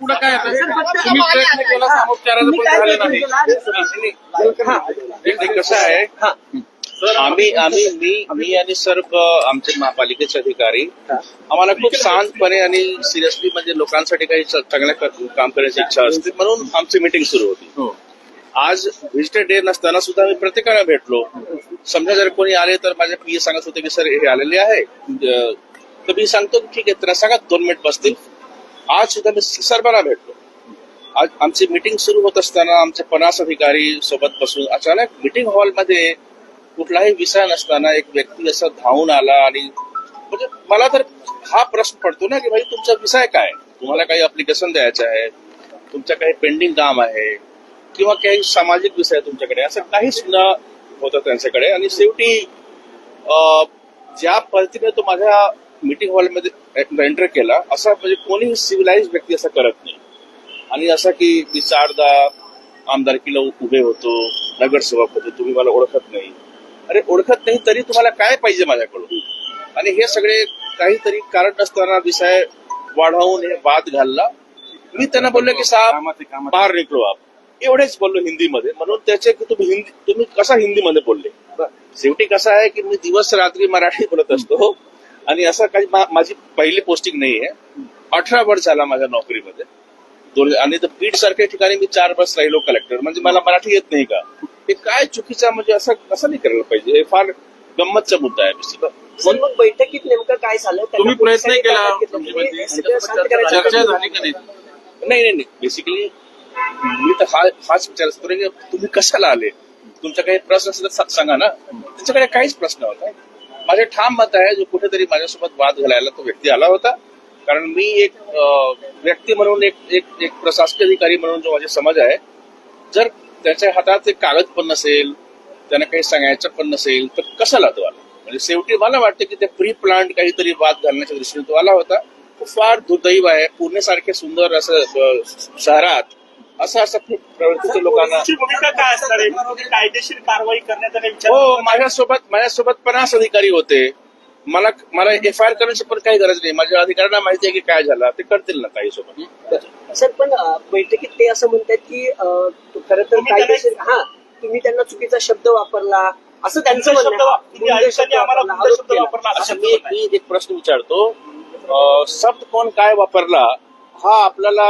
पुढे काय कसं आहे आम्ही आम्ही मी मी आणि सर्व आमचे महापालिकेचे अधिकारी आम्हाला खूप शांतपणे आणि सिरियसली म्हणजे लोकांसाठी काही च- चांगलं क- काम करण्याची इच्छा असते म्हणून आमची मीटिंग सुरू होती. आज व्हिजिटर डे नसताना सुद्धा मी प्रत्येकाला भेटलो. समजा जर कोणी आले तर माझे पी सांगत होते की सर हे आलेले आहे. तर मी सांगतो ठीक आहे त्यांना सांगा दोन मिनिट बसतील. आज सुद्धा मी सर्वांना भेटलो. आज आमची मीटिंग सुरू होत असताना आमचे पन्नास अधिकारी सोबत बसून अचानक मीटिंग हॉलमध्ये कुठलाही विषय नसताना एक व्यक्ती असं धावून आला आणि म्हणजे मला तर हा प्रश्न पडतो ना की भाई तुमचा विषय काय? तुम्हाला काही अप्लिकेशन द्यायचं आहे तुमचं काही पेंडिंग काम आहे? किंवा काही सामाजिक विषय तुमच्याकडे असं काहीच न होतं त्यांच्याकडे. आणि शेवटी अं, ज्या पद्धतीने तो माझ्या मीटिंग हॉलमध्ये एंटर केला असा म्हणजे कोणीही सिव्हिलाइज व्यक्ती असं करत नाही. आणि असं की मी चारदा आमदारकीला उभे होतो नगरसेवक होतो तुम्ही मला ओळखत नाही. अरे ओळखत नाही तरी तुम्हाला काय पाहिजे माझ्याकडून? आणि हे सगळे काहीतरी कारण नसताना विषय वाढवून हे वाद घालला. मी त्यांना बोललो की साहेब. बाहेर निघलो आप. एवढेच बोललो हिंदीमध्ये. म्हणून त्याचे की तुम्ही हिंदी तुम्ही कसा हिंदीमध्ये बोलले? शेवटी कसं आहे की मी दिवस रात्री मराठी बोलत असतो. आणि असं काही मा- माझी पहिली पोस्टिंग नाही आहे. अठरा वर्ष झाला माझ्या नोकरीमध्ये. दोन आणि तर बीड सारख्या ठिकाणी मी चार वर्ष राहिलो कलेक्टर म्हणजे मला मराठी येत नाही का? हे काय चुकीचा म्हणजे असं असं नाही करायला पाहिजे? हे फार गंमतचा मुद्दा आहे मग बैठकीत नेमकं काय झालं? तुम्ही प्रयत्न केला. चर्चा झाली का नाही? नाही नाही बेसिकली मी तर हा हाच विचार असतो की तुम्ही कशाला आले? तुमचा काही प्रश्न असेल तर सांगा ना. त्याच्याकडे काहीच प्रश्न होता माझे ठाम मत आहे जो कुठेतरी माझ्यासोबत वाद घालायला तो व्यक्ती आला होता. कारण मी एक व्यक्ती म्हणून एक एक एक प्रशासकीय अधिकारी म्हणून जो माझे समज आहे जर त्याच्या हातात एक कागद पण नसेल त्यांना काही सांगायचं पण नसेल तर कशाला तो आला? म्हणजे शेवटी मला वाटतं की ते प्री प्लांट काहीतरी वाद घालण्याच्या दृष्टीने तो आला होता. तो फार दुर्दैव आहे. पुणेसारखे सुंदर असं शहरात असं असं प्रवृत्तीच्या लोकांना भूमिका काय असणार आहे? म्हणजे कायदेशीर कारवाई करण्याचा काही विचार हो माझ्यासोबत माझ्यासोबत पन्नास अधिकारी होते. मला मला एफ आय आर करण्याची पण काही गरज नाही. माझ्या अधिकाऱ्यांना माहिती आहे की काय झालं. ते करतील ना काही सोबत सर पण बैठकीत ते असं म्हणतात की खरं तर कायदेशीर हा तुम्ही त्यांना चुकीचा शब्द वापरला. असं त्यांचं शब्द म्हणणं आम्हाला वापरला, मी मी एक प्रश्न विचारतो. शब्द कोण काय वापरला हा आपल्याला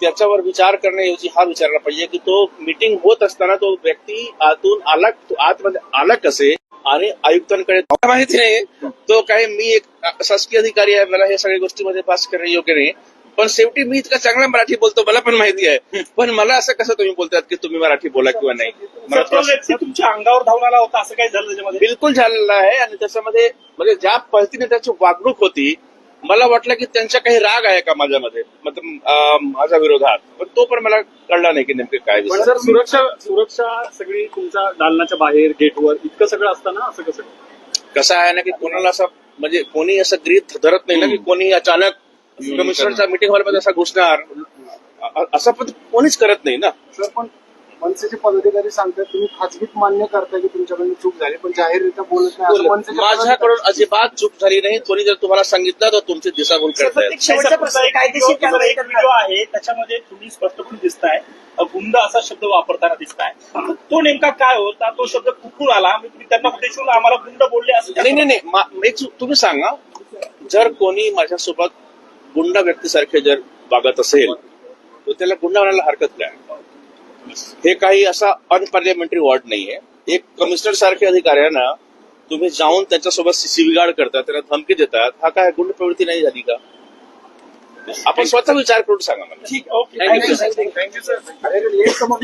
त्याच्यावर विचार करण्याऐवजी हा विचारला पाहिजे की तो मीटिंग होत असताना तो व्यक्ती आतून आला तो आतमध्ये आला कसे? आणि आयुक्तांकडे माहिती नाही. तो काय मी एक शासकीय अधिकारी आहे मला हे सगळ्या गोष्टीमध्ये पास करणे योग्य नाही. पण शेवटी मी इतका चांगला मराठी बोलतो मला पण माहिती आहे. पण मला असं कसं तुम्ही बोलतात की तुम्ही मराठी बोला किंवा नाही? तुमच्या अंगावर धावून आला होता असं काही झालं त्याच्यामध्ये? बिलकुल झालेला आहे. आणि त्याच्यामध्ये म्हणजे ज्या पद्धतीने त्याची वागणूक होती मला वाटलं की त्यांचा काही राग आहे का माझ्यामध्ये? माझ्या विरोधात. पण तो पण मला कळला नाही की नेमके काय. सर सुरक्षा सुरक्षा सगळी तुमच्या दालनाच्या बाहेर गेटवर इतकं सगळं असताना असं कसं? कसं आहे ना की कोणाला असं म्हणजे कोणी असं गृहित धरत नाही ना की कोणी अचानक कमिशनरच्या मिटिंग हॉलमध्ये असा घुसणार. असं पण कोणीच करत नाही ना. सर पण मनसेचे पदाधिकारी सांगतात तुम्ही खाजगीत मान्य करताय की तुमच्याकडून चूक झाली पण जाहीररित्या बोलत नाही. माझ्याकडून अजिबात चूक झाली नाही. कोणी जर तुम्हाला सांगितलं तर तुमची दिशाभूल व्हिडिओ- आहे त्याच्यामध्ये तुम्ही स्पष्टपणे दिसताय. गुंड असा शब्द वापरताना दिसताय. तो नेमका काय होता? तो शब्द कुठून आला? मी तुम्ही त्यांना उद्देशून आम्हाला गुंड बोलले असं नाही नाही नाही. तुम्ही सांगा. जर कोणी माझ्यासोबत गुंडा व्यक्तीसारखे जर वागत असेल तर त्याला गुंडा म्हणायला हरकत काय? हे काही असा अनपार्लिमेंटरी वॉर्ड नाहीये. एक कमिशनर सारखे अधिकाऱ्यांना तुम्ही जाऊन त्याच्यासोबत शिवीगाळ करता त्यांना धमकी देतात हा काय गुंड प्रवृत्ती नाही झाली का? आपण स्वतः विचार करून सांगा मला. ठीक ओके थँक्यू थँक्यू सर एक समोर